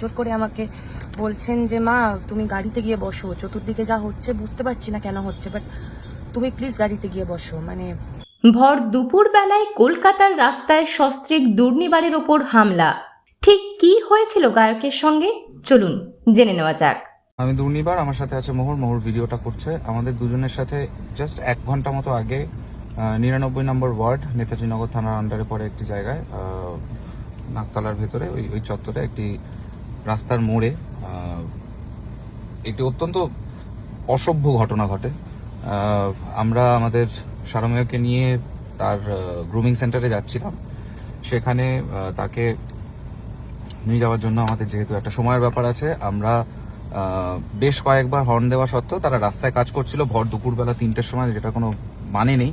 জোর করে আমাকে বলছেন যে মা তুমি গাড়িতে গিয়ে বসো। চতুর্দিকে যা হচ্ছে বুঝতে পারছি না কেন হচ্ছে বাট তুমি প্লিজ গাড়িতে গিয়ে বসো। মানে ভর দুপুরবেলায় কলকাতার রাস্তায় সস্ত্রীক দুর্নিবারের ওপর হামলা। ঠিক কি হয়েছিল গায়কের সঙ্গে? চলুন জেনে নেওয়া যাক। আমি দুর্নিবার আমার সাথে আছে মোহর। মোহর ভিডিওটা করছে। আমাদের দুজনের সাথে জাস্ট এক ঘণ্টা মতো আগে নিরানব্বই নম্বর ওয়ার্ড নেতাজি নগর থানার আন্ডারে পড়ে একটি জায়গায় নাকতলার ভেতরে ওই ওই চত্বরে একটি রাস্তার মোড়ে একটি অত্যন্ত অসভ্য ঘটনা ঘটে। আমরা আমাদের সারমেয়কে নিয়ে তার গ্রুমিং সেন্টারে যাচ্ছিলাম। সেখানে তাকে নিয়ে যাওয়ার জন্য আমাদের যেহেতু একটা সময়ের ব্যাপার আছে, আমরা বেশ কয়েকবার হর্ন দেওয়া সত্ত্বেও তারা রাস্তায় কাজ করছিল। ভর দুপুরবেলা তিনটের সময়, যেটা কোনো মানে নেই।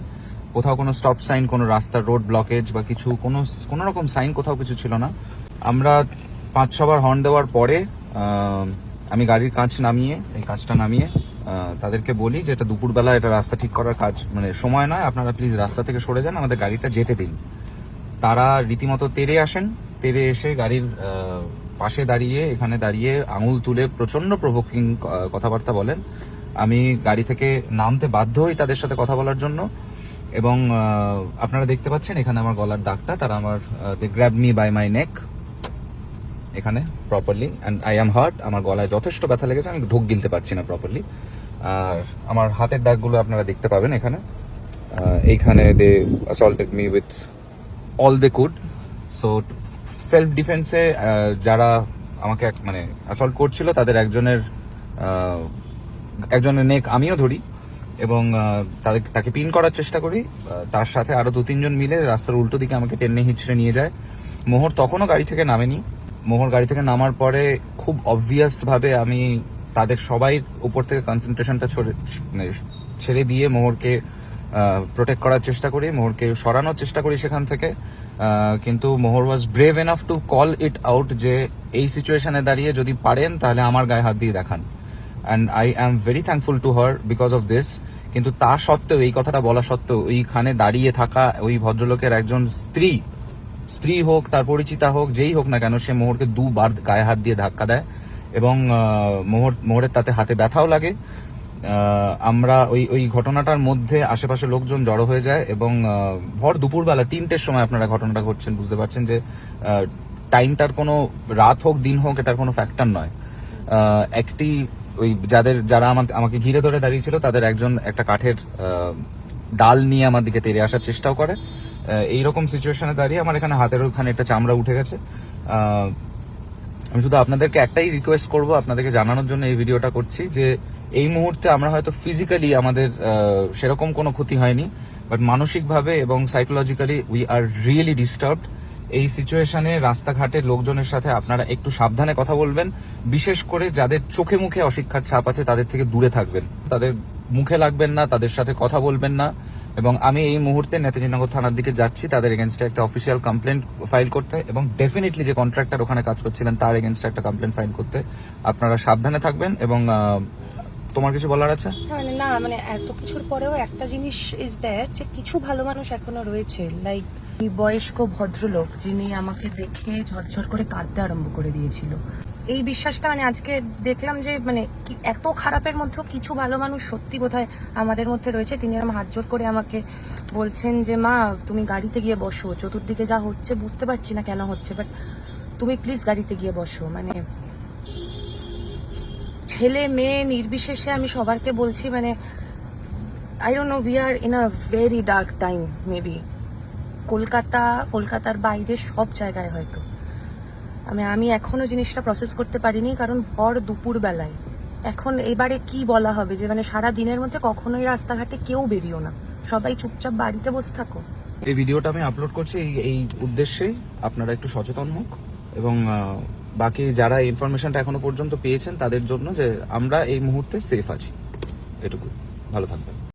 কোথাও কোনো স্টপ সাইন কোনো রাস্তার রোড ব্লকেজ বা কিছু, কোনো কোনো রকম সাইন কোথাও কিছু ছিল না। আমরা পাঁচ ছবার হর্ন দেওয়ার পরে আমি গাড়ির কাঁচ নামিয়ে, এই কাজটা নামিয়ে তাদেরকে বলি যে এটা দুপুরবেলা এটা রাস্তা ঠিক করার কাজ মানে সময় নয়, আপনারা প্লিজ রাস্তা থেকে সরে যান, আমাদের গাড়িটা যেতে দিন। তারা রীতিমতো তেরে আসেন, তেরে এসে গাড়ির পাশে দাঁড়িয়ে, এখানে দাঁড়িয়ে আঙুল তুলে প্রচণ্ড প্রভোকিং কথাবার্তা বলেন। আমি গাড়ি থেকে নামতে বাধ্য হই তাদের সাথে কথা বলার জন্য, এবং আপনারা দেখতে পাচ্ছেন এখানে আমার গলার দাগটা, তারা আমার they grab me by my neck এখানে properly and I am hurt আমার গলায় যথেষ্ট ব্যথা লেগেছে, আমি ঢোক গিলতে পারছি না প্রপারলি আর আমার হাতের দাগগুলো আপনারা দেখতে পাবেন এখানে। এইখানে they assaulted me with all they could so self ডিফেন্সে যারা আমাকে এক- মানে অ্যাসল্ট করছিল, তাদের একজনের একজনের নেক আমিও ধরি এবং তাদের, তাকে পিন করার চেষ্টা করি। তার সাথে আরও দু তিনজন মিলে রাস্তার উল্টো দিকে আমাকে টেনে হিচড়ে নিয়ে যায়। মোহর তখনও গাড়ি থেকে নামেনি। মোহর গাড়ি থেকে নামার পরে খুব অবভিয়াস ভাবে আমি তাদের সবাই উপর থেকে কনসেন্ট্রেশনটা ছেড়ে দিয়ে মোহরকে প্রোটেক্ট করার চেষ্টা করি, মোহরকে সরানোর চেষ্টা করি সেখান থেকে। কিন্তু Mohor was brave enough to call it out যে এই সিচুয়েশনে দাঁড়িয়ে যদি পারেন তাহলে আমার গায়ে হাত দিয়ে দেখান। And I am very thankful to her because of this কিন্তু তা সত্ত্বেও, এই কথাটা বলা সত্ত্বেও, ওইখানে দাঁড়িয়ে থাকা ওই ভদ্রলোকের একজন স্ত্রী স্ত্রী হোক, তার পরিচিতা হোক, যেই হোক না কেন, সে মোহরকে দুবার গায়ে হাত দিয়ে ধাক্কা দেয় এবং মোহর, মোহরের তাতে হাতে ব্যথাও লাগে। আমরা ওই ওই ঘটনাটার মধ্যে আশেপাশে লোকজন জড়ো হয়ে যায় এবং ভর দুপুরবেলা তিনটের সময় আপনারা ঘটনাটা ঘটছেন, বুঝতে পারছেন যে টাইমটার কোনো রাত হোক, দিন হোক, এটার কোনো ফ্যাক্টর নয়। একটি ওই যাদের, যারা আমাকে আমাকে ঘিরে ধরে দাঁড়িয়েছিল, তাদের একজন একটা কাঠের ডাল নিয়ে আমার দিকে তেড়ে আসার চেষ্টাও করে। এইরকম সিচুয়েশনে দাঁড়িয়ে আমার এখানে হাতের ওখানে একটা চামড়া উঠে গেছে। আমি শুধু আপনাদেরকে একটাই রিকোয়েস্ট করব, আপনাদেরকে জানানোর জন্য এই ভিডিওটা করছি যে, এই মুহূর্তে আমরা হয়তো ফিজিক্যালি আমাদের সেরকম কোনো ক্ষতি হয়নি বাট মানসিকভাবে এবং psychologically we are really disturbed এই সিচুয়েশনে রাস্তাঘাটে লোকজনের সাথে আপনারা একটু সাবধানে কথা বলবেন, বিশেষ করে যাদের চোখে মুখে অশিক্ষার ছাপ আছে, তাদের থেকে দূরে থাকবেন। তাদের মুখে লাগবেন না, তাদের সাথে কথা বলবেন না। এবং আমি এই মুহূর্তে নেতাজিনগর থানার দিকে যাচ্ছি। তাদের এগেনস্টে একটা অফিসিয়াল কমপ্লেন ফাইল করতে এবং ডেফিনেটলি যে কন্ট্রাক্টর ওখানে কাজ করছিলেন, তার এগেনস্টে একটা কমপ্লেন ফাইল করতে। আপনারা সাবধানে থাকবেন এবং তোমার কিছু বলার আছে? মানে না মানে এত কিছুর পরেও একটা জিনিস ইজ দ্যাট যে কিছু ভালো মানুষ এখনও রয়েছে লাইক বয়স্ক ভদ্রলোক যিনি আমাকে দেখে ঝরঝর করে কাঁদতে আরম্ভ করে দিয়েছিল। এই বিশ্বাসটা মানে আজকে দেখলাম যে মানে এত খারাপের মধ্যেও কিছু ভালো মানুষ সত্যি বোধহয় আমাদের মধ্যে রয়েছে। তিনি আমার হাত জোর করে আমাকে বলছেন যে, মা, তুমি গাড়িতে গিয়ে বসো। চতুর্দিকে যা হচ্ছে বুঝতে পারছি না কেন হচ্ছে বাট তুমি প্লিজ গাড়িতে গিয়ে বসো। মানে ছেলে মেয়ে নির্বিশেষে আমি সবারকে বলছি মানে I don't know we are in a very dark time maybe Kolkata, কলকাতার বাইরে সব জায়গায় হয়তো। আমি আমি এখনও জিনিসটা প্রসেস করতে পারিনি, কারণ ভর দুপুর বেলায় এখন এবারে কি বলা হবে যে মানে সারা দিনের মধ্যে কখনোই রাস্তাঘাটে কেউ বেরিও না। সবাই চুপচাপ বাড়িতে বসে থাকো। এই ভিডিওটা আমি আপলোড করছি, এই এই উদ্দেশ্যেই আপনারা একটু সচেতন হোক এবং বাকি যারা ইনফরমেশনটা এখনও পর্যন্ত পেয়েছেন, তাদের জন্য যে আমরা এই মুহূর্তে সেফ আছি। এটুকু। ভালো থাকবেন।